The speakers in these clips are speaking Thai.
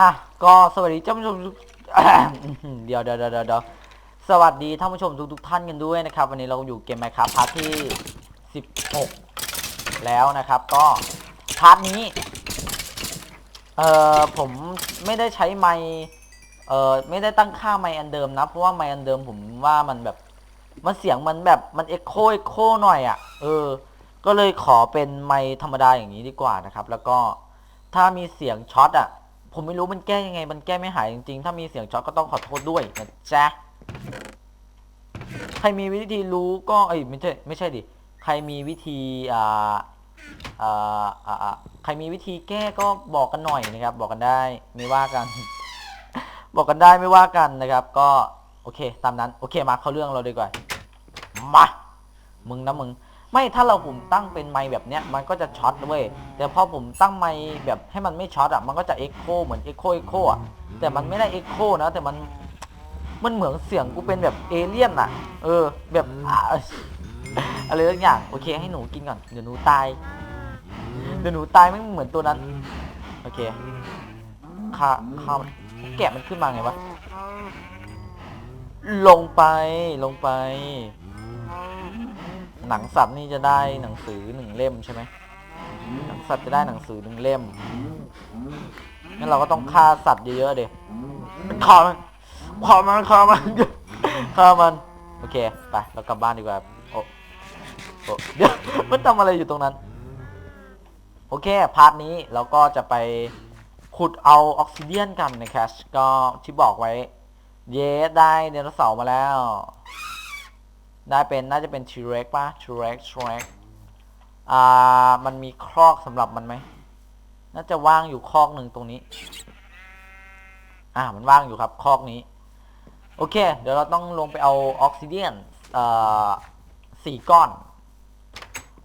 อะก็สวัสดีท่านผู้ชมทุกเดี๋ยวเดี๋ยวเดี๋ยวเดี๋ยวสวัสดีท่านผู้ชมทุกทุกท่านกันด้วยนะครับ วันนี้เราอยู่เกมไมครับพาร์ทที่16แล้วนะครับ ก็พาร์ทนี้เอ่อผมไม่ได้ใช้ไมเอ่อไม่ได้ตั้งค่าไมอันเดิมนะเพราะว่าไมอันเดิมผมว่ามันแบบมันเสียงมันแบบมันเอ็กโคเอ็กโคหน่อยอะ่ะเออ ก็เลยขอเป็นไมธรรมดาอย่างนี้ดีกว่านะครับ แล้วก็ถ้ามีเสียงช็อตอะ ผมไม่รู้มันแก้ยังไง มันแก้ไม่หายจริงๆ ถ้ามีเสียงช็อตก็ต้องขอโทษด้วยนะจ๊ะ ใครมีวิธีรู้ก็เอ้ยไม่ใช่ไม่ใช่ดิ ใครมีวิธีอ่าอ่าอ่าใครมีวิธีแก้ก็บอกกันหน่อยนะครับ บอกกันได้ไม่ว่ากัน บอกกันได้ไม่ว่ากันนะครับ ก็โอเคตามนั้น โอเคมาเข้าเรื่องเราดีกว่า มา มึงนะมึง ไม่ถ้าเราผมตั้งเป็นไมค์แบบเนี้ยมันก็จะช็อตเว้ยแต่พอผมตั้งไมค์แบบให้มันไม่ช็อตอะมันก็จะเอ็กโคเหมือนเอ็กโคเอ็กโคอะแต่มันไม่ได้เอ็กโคนะแต่มันมันเหมือนเสียงกูเป็นแบบเอเลี่ยนอะ เออ แบบอะอะไรสักอย่างโอเค ให้หนูกินก่อนเดี๋ยวหนูตายเดี๋ยวหนูตายไม่เหมือนตัวนั้น โอเคข้าข้าแกะมันขึ้นมาไงวะลงไปลงไป หนังสัตว์นี่จะได้หนังสือหนึ่งเล่มใช่ไหมหนังสัตว์จะได้หนังสือหนึ่งเล่มงั้นเราก็ต้องฆ่าสัตว์เยอะๆเดี๋ยฆ่ามันฆ่ามันฆ่ามันฆ่ามัน โอเค ไป เรากลับบ้านดีกว่า โอ้โอ้เดี๋ยวมันทำอะไรอยู่ตรงนั้น โอเค พาร์ทนี้เราก็จะไปขุดเอาออกซิเดียนกันในแคชก็ที่บอกไว้ เย้ได้ไดนเสาร์มาแล้ว ได้เป็นน่าจะเป็น T-Rex ป่ะ T-Rex T-Rex อ่ามันมีครอกสำหรับมันไหมน่าจะว่างอยู่คอกหนึ่งตรงนี้ อ่ามันว่างอยู่ครับคอกนี้ โอเค เดี๋ยวเราต้องลงไปเอาออกซิเดียนอ่อสี่ก้อน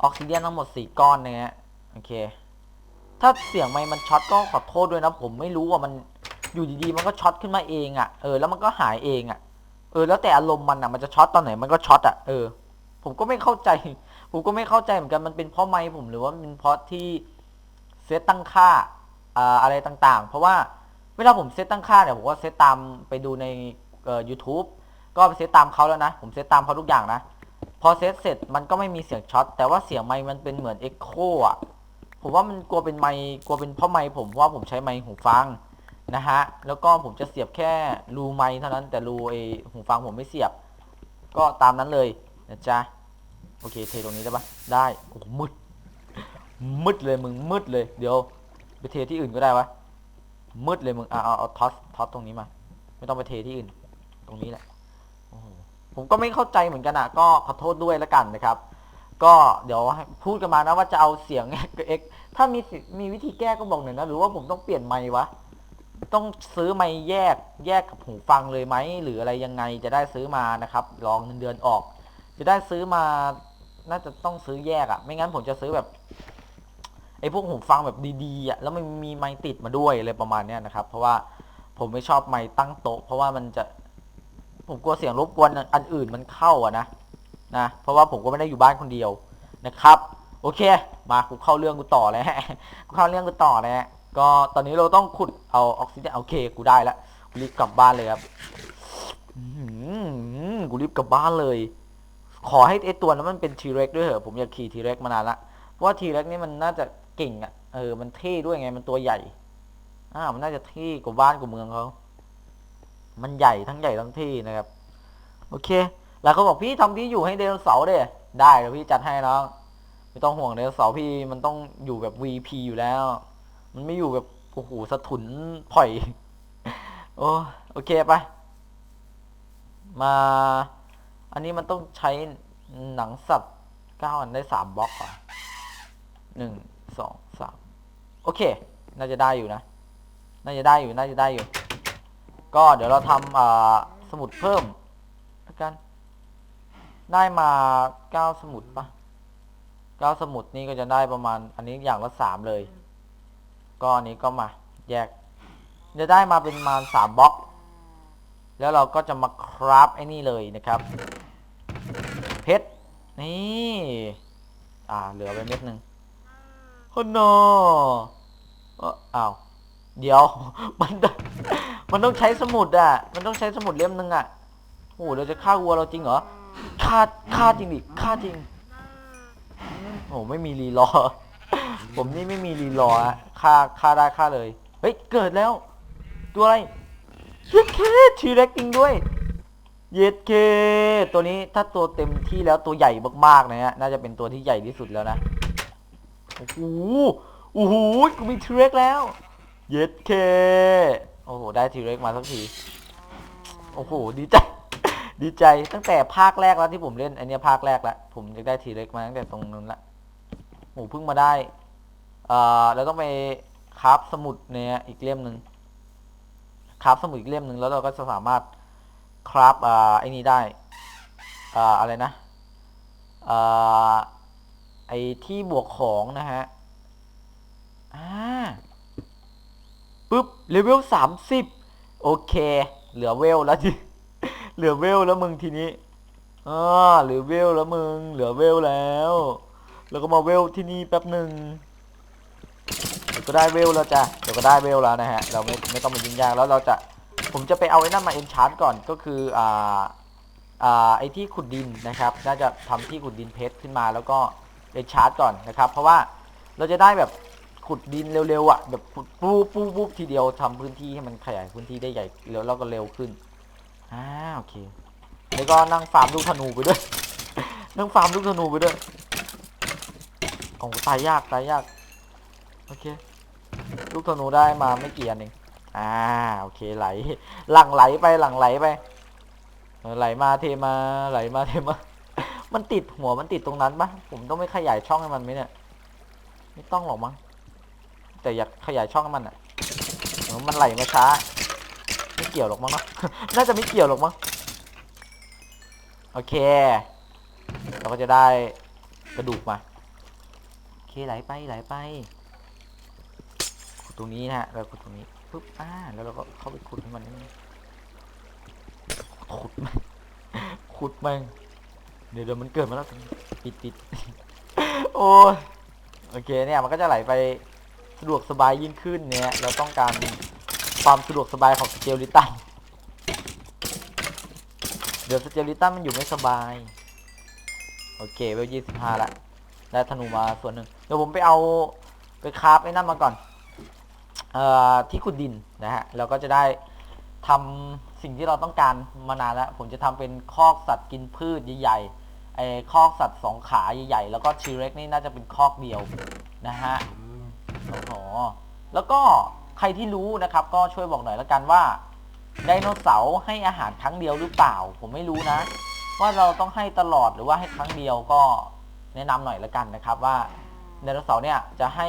ออกซิเดียนทั้งหมดสี่ก้อนนะฮะโอเค ถ้าเสียงไมค์มันช็อตก็ขอโทษด้วยนะผมไม่รู้ว่ามันอยู่ดีๆมันก็ช็อตขึ้นมาเองอะ่ะเออแล้วมันก็หายเองอะ่ะ ออแล้วแต่อารมณ์มันอะมันจะช็อตตอนไหนมันก็ช็อตอะเออผมก็ไม่เข้าใจ ผมก็ไม่เข้าใจเหมือนกันมันเป็นเพราะไมค์ผมหรือว่ามันเป็นเพราะที่เซตตั้งค่าอ่าอะไรต่างๆ เพราะว่าเวลาผมเซตตั้งค่าเนี่ยผมก็เซตตามไปดูในเอ่อ YouTube ก็ไปเซตตามเขาแล้วนะ ผมเซตตามเขาทุกอย่างนะ พอเซตเสร็จมันก็ไม่มีเสียงช็อตแต่ว่าเสียงไมค์มันเป็นเหมือนเอ็กโคอะผมว่ามันกลัวเป็นไมค์กลัวเป็นเพราะไมค์ผมเพราะว่าผมใช้ไมค์หูฟัง นะฮะ แล้วก็ผมจะเสียบแค่รูไม้เท่านั้นแต่รูไอหูฟังผมไม่เสียบ ก็ตามนั้นเลยนะจ๊ะ โอเคเทตรงนี้ได้ปะได้ โอ้มืด มืดเลยมึงมืดเลย เดี๋ยวไปเทที่อื่นก็ได้วะ มืดเลยมึงเอาเอาเอาท็อสท็อสตรงนี้มา ไม่ต้องไปเทที่อื่น ตรงนี้แหละผมก็ไม่เข้าใจเหมือนกันอะก็ขอโทษด้วยแล้วกันนะครับ ก็เดี๋ยวพูดกันมานะว่าจะเอาเสียงเอ็กถ้ามีมีวิธีแก้ก็บอกหน่อยนะ หรือว่าผมต้องเปลี่ยนไมค์วะ ต้องซื้อไม้แยกแยกกับหูฟังเลยไหมหรืออะไรยังไงจะได้ซื้อมานะครับรองเงินเดือนออก จะได้ซื้อมาน่าจะต้องซื้อแยกอะ่ะ ไม่งั้นผมจะซื้อแบบไอ้พวกหูฟังแบบดีๆอะ่ะแล้วมันมีไม้ติดมาด้วยอะไรประมาณเนี้ยนะครับ เพราะว่าผมไม่ชอบไม้ตั้งโต๊ะ เพราะว่ามันจะผมกลัวเสียงรบกวนอันอื่นมันเข้าอะนะนะเพราะว่าผมก็ไม่ได้อยู่บ้านคนเดียวนะครับ โอเค มากูเข้าเรื่องกูต่อแล้วกูเข้าเรื่องกูต่อแล้ว ก็ตอนนี้เราต้องขุดเอาออกซิเจนโอเคกูได้แล้วกูรีบกลับบ้านเลยครับกูรีบกลับบ้านเลย ขอให้ไอตัวนั้นมันเป็นทีเร็กด้วยเหอะผมอยากขี่ทีเร็กมานานละเพราะว่าทีเร็กนี่มันน่าจะเก่งอะเออมันเท่ด้วยไงมันตัวใหญ่อ่ามันน่าจะเท่กว่าบ้านกว่าเมืองเขามันใหญ่ทั้งใหญ่ทั้งเท่นะครับ โอเค แล้วเขาบอกพี่ทำที่อยู่ให้ไดโนเสาร์เด้ได้เดี๋ยวพี่จัดให้น้องไม่ต้องห่วงไดโนเสาร์พี่มันต้องอยู่แบบ VP อยู่แล้ว มันไม่อยู่แบบโอ้โหสะทุนผ่อย โอ้โอเคไป มา อันนี้มันต้องใช้หนังสัตว์เก้าอันได้สามบล็อกอะหนึ่งสองสามโอเค น่าจะได้อยู่นะ น่าจะได้อยู่ น่าจะได้อยู่ ก็เดี๋ยวเราทำสมุดเพิ่มแล้วกัน ได้มาเก้าสมุดปะเก้าสมุดนี่ก็จะได้ประมาณ อันนี้อย่างละสามเลย ก็อันนี้ก็มาแยก จะได้มาเป็นมาสามบล็อก แล้วเราก็จะมาคราฟไอ้นี่เลยนะครับ เพชร นี่ อ่า เหลือไปเม็ดหนึ่งโอ้โนเอ้อาว เดี๋ยว มันต้องมันต้องใช้สมุดอะ มันต้องใช้สมุดเล่มหนึ่งอะโอ้โหเราจะฆ่าวัวเราจริงเหรอ ฆ่า ฆ่าจริงดิ ฆ่าจริง โอ้โหไม่มีรีรอ ผมนี่ไม่มีรีรออะฆ่าฆ่าได้ฆ่าเลย เฮ้ย เกิดแล้ว ตัวอะไรเย็ดเคทีเร็กจริงด้วย เย็ดเค ตัวนี้ถ้าตัวเต็มที่แล้วตัวใหญ่มากๆนะฮะ น่าจะเป็นตัวที่ใหญ่ที่สุดแล้วนะ โอ้โห โอ้โห กูมีทีเร็กแล้ว เย็ดเค โอ้โห ได้ทีเร็กมาสักที โอ้โห ดีใจดีใจตั้งแต่ภาคแรกแล้วที่ผมเล่นอันนี้ภาคแรกแล้วผมจะได้ทีเร็กมาตั้งแต่ตรงนู้นละโอ้โหเพิ่งมาได้ อ่อเราต้องไปคราฟสมุดเนี่ยอีกเล่มหนึ่งคราฟสมุดอีกเล่มหนึ่งแล้วเราก็จะสามารถคราฟอ่าไอ้นี้ได้อ่าอะไรนะอ่าไอ้ที่บวกของนะฮะอ่าปุ๊บเลเวลสามสิบโอเค เหลือเวลแล้วทีเหลือเวลแล้วมึงทีนี้อ่าเหลือเวลแล้วมึง เหลือเวลแล้ว แล้วก็มาเวลที่นี่แป๊บหนึ่ง ก็ได้เวลแล้วจ้ะเดี๋ยวก็ได้เวลแล้วนะฮะเราไม่ไม่ต้องมายุ่งยากแล้วเราจะผมจะไปเอาไอ้นั่นมาเอ็นชาร์ตก่อนก็คืออ่าอ่าไอ้ที่ขุดดินนะครับ น่าจะทำที่ขุดดินเพชรขึ้นมาแล้วก็เอ็นชาร์ตก่อนนะครับ เพราะว่าเราจะได้แบบขุดดินเร็วๆอะแบบขุดปูปูปูทีเดียวทำพื้นที่ให้มันขยายพื้นที่ได้ใหญ่แล้วแล้วก็เร็วขึ้นอ่าโอเคแล้วก็นั่งฟาร์มลูกธนูไปด้วย นั่งฟาร์มลูกธนูไปด้วยโอ้ตายยากตายยาก โอเค ลูกธนูได้มาไม่กี่อันเองอ่าโอเคไหล หลังไหลไปหลังไหลไปไหลมาเทมาไหลมาเทมา มันติดหัวมันติดตรงนั้นปะผมต้องไม่ขยายช่องให้มันไหมเนี่ยไม่ต้องหรอกมั้งแต่อยากขยายช่องให้มันอะมันไหลมาช้าไม่เกี่ยวหรอกมั้งเนาะน่าจะไม่เกี่ยวหรอกมั้งโอเค เราก็จะได้กระดูกมาโอเคไหลไปไหลไป ตรงนี้นะฮะเราขุดตรงนี้ปุ๊บอ่าแล้วเราก็เข้าไปขุดให้มันนี่ขุดมันขุดมันเดี๋ยวเดี๋ยวมันเกิดมาแล้วปิดปิดโอ้ยโอเคเนี่ยมันก็จะไหลไปสะดวกสบายยิ่งขึ้นเนี่ยเราต้องการความสะดวกสบายของสเกลลิตันเดี๋ยวสเกลลิตันมันอยู่ไม่สบาย โอเคเวลยี่สิบห้าละได้ธนูมาส่วนหนึ่งเดี๋ยวผมไปเอาไปคราฟไอ้นั่นมาก่อน ที่ขุดดินนะฮะเราก็จะได้ทำสิ่งที่เราต้องการมานานแล้ว ผมจะทำเป็นคอกสัตว์กินพืชใหญ่ๆไอ้คอกสัตว์สองขาใหญ่ๆแล้วก็ชีเร็กนี่น่าจะเป็นคอกเดียวนะฮะโอ้โหแล้วก็ใครที่รู้นะครับก็ช่วยบอกหน่อยแล้วกันว่าไดโนเสาร์ให้อาหารครั้งเดียวหรือเปล่า ผมไม่รู้นะ ว่าเราต้องให้ตลอดหรือว่าให้ครั้งเดียวก็แนะนำหน่อยแล้วกันนะครับว่าไดโนเสาร์เนี่ยจะให้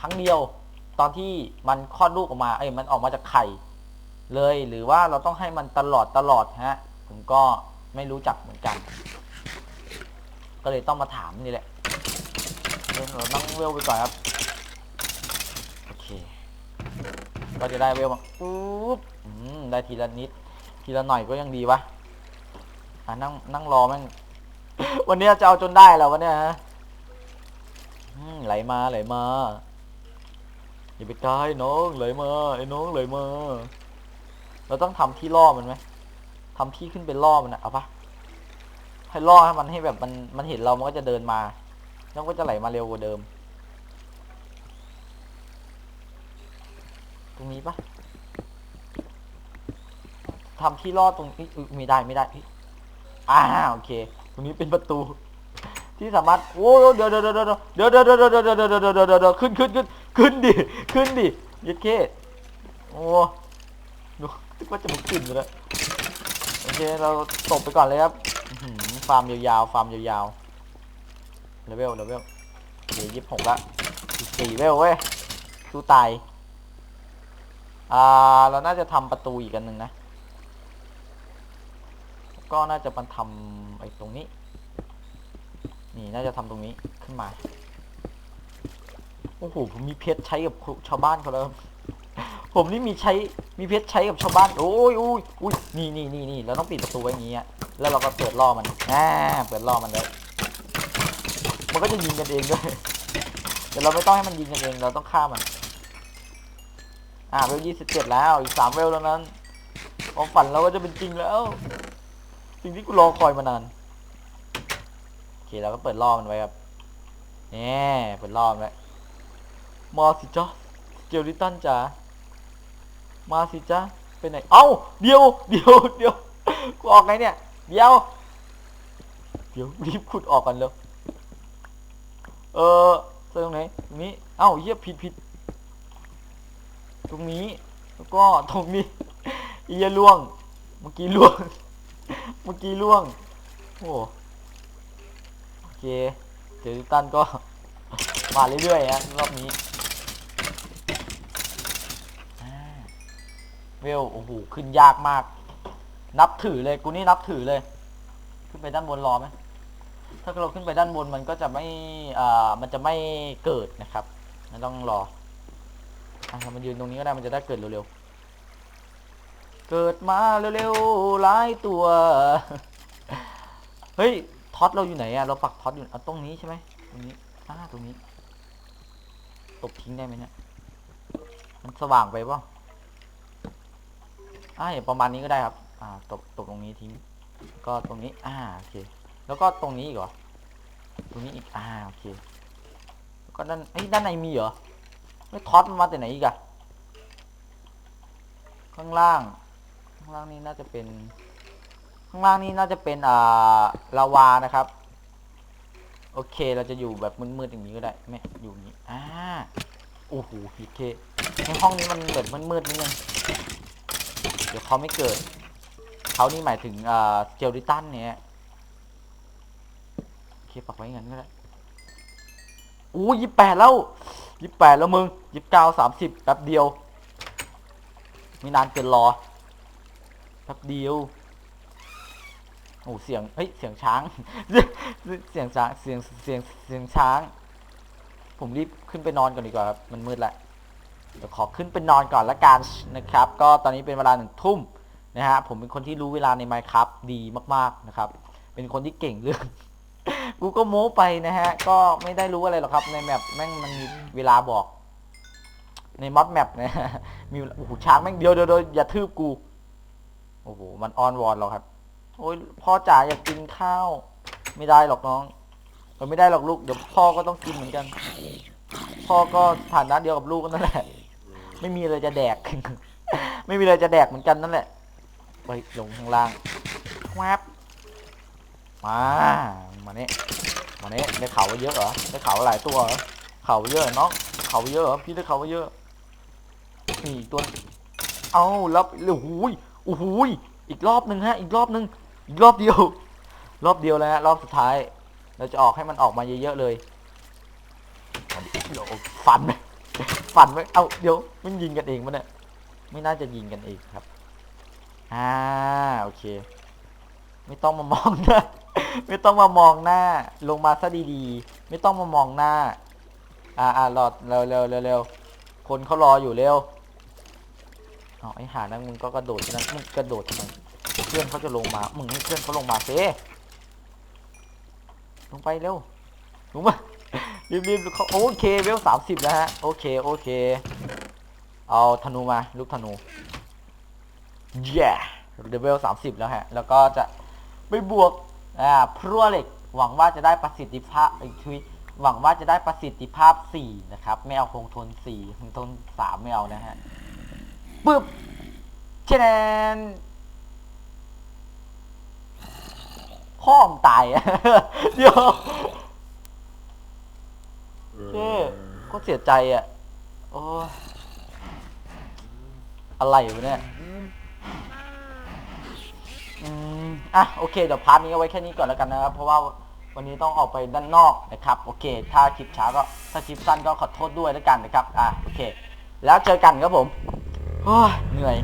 ครั้งเดียว ตอนที่มันคลอดลูกออกมา เอ้ย มันออกมาจากไข่ เลย หรือว่าเราต้องให้มันตลอดตลอดฮะ ผมก็ไม่รู้จักเหมือนกัน ก็เลยต้องมาถามนี่แหละเรานั่งเวลไปก่อนครับ โอเค ก็จะได้เวลมาปุ๊บได้ทีละนิด ทีละหน่อยก็ยังดีวะ อะนั่งนั่งรอแม่ง วันนี้จะเอาจนได้แล้ววันนี้ฮะไหลมาไหลมา อย่าไปตายน้องไหลมาไอ้น้องไหลมาเราต้องทำที่ล่อมันไหมทำที่ขึ้นไปล่อมันนะเอาปะให้ล่อให้มันให้แบบมันมันเห็นเรามันก็จะเดินมาแล้วก็จะไหลมาเร็วกว่าเดิม ตรงนี้ปะทำที่ล่อตรงนี้ไม่ได้ไม่ได้อ่าโอเค ตรงนี้เป็นประตู ที่สามารถโอ้เดี๋ยวเดี๋ยวเดี๋ยวเดี๋ยวเดี๋ยวเดี๋ยวเดี๋ยวเดี๋ยวเดี๋ยวเดี๋ยวเดี๋ยวเดี๋ยวเดี๋ยวขึ้นขึ้นขึ้นขึ้นดิขึ้นดิยัดเคโอ้ดูคิดว่าจะมาขึ้นอยู่แล้วโอเคเราตบไปก่อนเลยครับฟาร์มยาวๆฟาร์มยาวๆเลเวลเลเวลเดี๋ยวยี่สิบหกละสี่เวลเว้ยสู้ตายอ่าเราน่าจะทำประตูอีกอันหนึ่งนะก็น่าจะมันทำไอ้ตรงนี้ นี่น่าจะทำตรงนี้ขึ้นมา โอ้โหผมมีเพชรใช้กับชาวบ้านเขาแล้วผมนี่มีใช้มีเพชรใช้กับชาวบ้าน โอ้ยอุ้ยอุ้ยนี่นี่นี่นี่เราต้องปิดประตูไว้อย่างงี้แล้วเราก็เปิดล่อมันอ่าเปิดล่อมันเลยมันก็จะยิงกันเองด้วยแต่เราไม่ต้องให้มันยิงกันเอง เราต้องฆ่ามัน อ่าเวลยี่สิบเจ็ดแล้ว อีกสามเวลแล้วนั้นความฝันเราก็จะเป็นจริงแล้ว สิ่งที่กูรอคอยมานาน คเราก็เปิดล่อมันไว้ครับนี่เปิดล่อมไว้มาสิจ้าเจลลิตันจ๋ามาสิจ้าไปไหนเอ้าเดี๋ยวเดี๋ยวเดี๋ยวกูออกไงเนี่ยเดี๋ยวเดี๋ยวรีบขุดออกกันเลยเออเจอตรงไหนตรงนี้เอ้าเหี้ยผิดผิดตรงนี้แล้วก็ตรงนี้เหี้ยล่วง เมื่อกี้ล่วง เมื่อกี้ล่วง โอ้ เคเจอตันก็ มาเรื่อยๆฮะรอบนี้เวลโอ้โหขึ้นยากมาก นับถือเลยกูนี่นับถือเลย ขึ้นไปด้านบนรอไหมถ้าเราขึ้นไปด้านบนมันก็จะไม่อ่ามันจะไม่เกิดนะครับมันต้องรออะเรามายืนตรงนี้ก็ได้มันจะได้เกิดเร็วๆเกิดมาเร็วๆหลายตัว เฮ้ย ท็อตเราอยู่ไหนอะเราปักท็อตอยู่เอาตรงนี้ใช่ไหมตรงนี้อ่าตรงนี้ตบทิ้งได้ไหมเนี่ยมันสว่างไปเปล่าอ่าอย่างประมาณนี้ก็ได้ครับ อ่าตบตบตรงนี้ทิ้ง ก็ตรงนี้ อ่าโอเค แล้วก็ตรงนี้อีกเหรอตรงนี้อีกอ่าโอเคแล้วก็ด้านเอ้ยด้านในมีเหรอไม่ท็อตมันมาแต่ไหนอีกอะข้างล่าง ข้างล่างนี่น่าจะเป็น ข้างล่างนี่น่าจะเป็นอ่าลาวานะครับ โอเคเราจะอยู่แบบมืดๆอย่างนี้ก็ได้ไม่อยู่นี้อ่าโอ้โหพีเคในห้องนี้มันแบบมืดๆนิดนึงเดี๋ยวเขาไม่เกิดเขานี่หมายถึงอ่าเจลลิตันเนี่ยโอเคปักไว้อย่างนั้นก็ได้อู้ยี่แปดแล้วยี่แปดแล้วมึงยี่เก้าสามสิบแป๊บเดียวไม่นานเกินรอแป๊บเดียว โอ้เสียงเฮ้ยเสียงช้าง เสียงช้างเสียงเสียงเสียงช้าง ผมรีบขึ้นไปนอนก่อนดีกว่าครับมันมืดแล้วเดี๋ยวขอขึ้นไปนอนก่อนละกันนะครับ ก็ตอนนี้เป็นเวลาหนึ่งทุ่มนะฮะผมเป็นคนที่รู้เวลาใน Minecraft ดีมากๆนะครับ เป็นคนที่เก่งเรื่องกูก็โม้ไปนะฮะ ก็ไม่ได้รู้อะไรหรอกครับในแมปแม่งมันมีเวลาบอก ในมอดแมปนะมีโอ้โหช้างแม่งเดียวเดียวเดียวอย่าทืบกู โอ้โหมันออนวอนเราครับ โอ้ยพ่อจ๋าอยากกินข้าว ไม่ได้หรอกน้องเออไม่ได้หรอกลูกเดี๋ยวพ่อก็ต้องกินเหมือนกัน พ่อก็ฐานะเดียวกับลูกนั่นแหละ ไม่มีอะไรจะแดก ไม่มีอะไรจะแดกเหมือนกันนั่นแหละไปลงข้างล่างแวบมามาเนี่ยมาเนี่ยได้เข่าเยอะเหรอได้เข่าหลายตัวเหรอเข่าเยอะน้องเข่าเยอะเหรอพี่ได้เข่าเยอะนี่ตัว เอาแล้วโอ้โหยโอ้โหยอีกรอบหนึ่งฮะ อีกรอบหนึ่ง รอบเดียว รอบเดียวแล้วฮะรอบสุดท้าย เราจะออกให้มันออกมาเยอะๆเลยเดี๋ยวฟันไหมฟันไหมเอาเดี๋ยวมันยิงกันเองมันเนี่ยไม่น่าจะยิงกันเองครับอ่าโอเค ไม่ต้องมามองหน้าไม่ต้องมามองหน้า ลงมาซะดีๆ ไม่ต้องมามองหน้า อ่าอ่ารอดเร็วเร็วเร็วเร็วคนเขารออยู่เร็วเอไอ้หานั่นมึงก็กระโดดนะมึงกระโดดทำไม เพื่อนเขาจะลงมา มึงให้เพื่อนเขาลงมาเซลงไปเร็วลงมารีบๆเขาโอเคเวลสามสิบแล้วฮะ โอเค โอเค เอาธนูมา ลูกธนูเย้เดเวลสามสิบแล้วฮะ แล้วก็จะไปบวก อ่า พรัวเหล็ก หวังว่าจะได้ประสิทธิภาพอีกทีหวังว่าจะได้ประสิทธิภาพสี่นะครับ ไม่เอาคงทนสี่คงทนสามไม่เอานะฮะปึ๊บเชนน พ่อมงตายอะเดี๋ยวเจ้ก็เสียใจอะ โอ้ยอะไรวะเนี่ยอืมอะโอเคเดี๋ยวพาร์ทนี้เอาไว้แค่นี้ก่อนแล้วกันนะครับ เพราะว่าวันนี้ต้องออกไปด้านนอกนะครับ โอเค ถ้าคลิปช้าก็ถ้าคลิปสั้นก็ขอโทษด้วยแล้วกันนะครับ อะโอเค แล้วเจอกันครับผมโอ้ยเหนื่อย